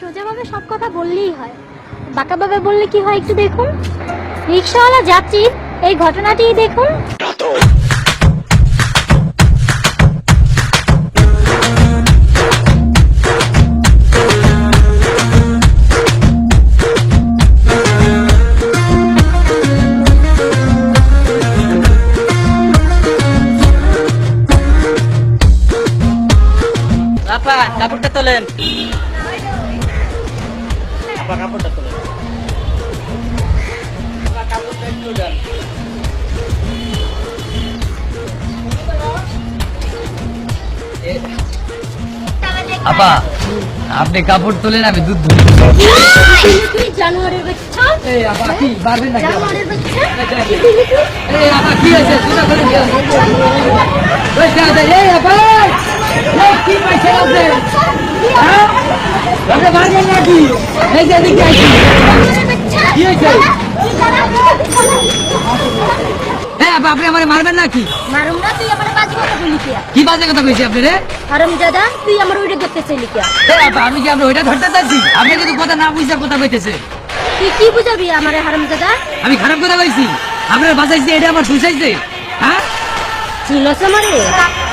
সোজাভাবে সব কথা বললেই হয়। বাঁকাভাবে বললে কি হয় একটু দেখুন। রিক্সাওয়ালা যাত্রী, এই ঘটনাটি দেখুন। আপা, কাপড়টা তোলেন। আপা কাপড়টা তোলেন কাপড়টা একটু দেন। আপা আপনি কাপড় তোলেন আমি দুধ ধরি তুই জানুয়ারির বাচ্চা এই আপা কি পারবেন নাকি আপা? বাচ্চা এই আপা কি হয়েছে সোজা করে দিয়ে ওই যা দে, এই আপা এই কি পাইছেন আপনি হ্যাঁ? আপনি পারবেন নাকি? এই যে এদিকে আইছি কি হয়েছে? এই আপনি আমার মারবেন নাকি? মারুম না তুই আমার বাজি কথা বলি কি বাজে কথা কইছি আপনি রে? হারাম দাদা তুই আমার ওইটা দেখতে চাইলি আপা আমি কি আমরা ওইটা ধরতে চাচ্ছি আপনি কিন্তু কথা না বুঝার কথা কইতেছে। তুই কি বুঝাবি আমার হারাম দাদা আমি খারাপ কথা কইছি। আপনার বাঁচাইছে, এটা আমার সুসাইছে হ্যাঁ? চিনস আমারে?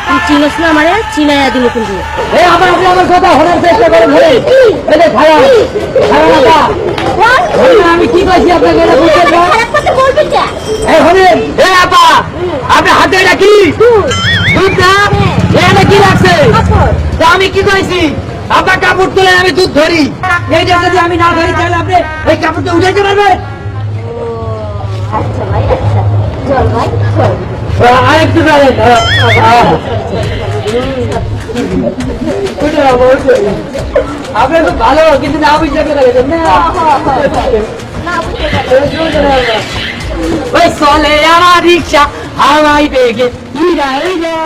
তুই চিনস না আমারে চিনাইয়া দিল কিন্তু। এই আমার আপনি আমার কথা চেষ্টা এই যে আমি কি কইছি আপনাকে? এটা না? এই এই আপা আপনি হাতে এটা কি? দুধ না? এখানে কি লাগছে? কাপড়। তো আমি কি কইছি? আপা কাপড় তুলে আমি দুধ ধরি। এইটা যদি আমি না ধরি তাহলে আপনি এই কাপড়টা উঠাইতে পারবেন। ধরেন আপনি তো ভালো কিন্তু না বুঝতে পেরে না না। বুঝতে পারলি। ওই চলে আমার রিক্সা হাওয়াই বেগে ইরা ইরা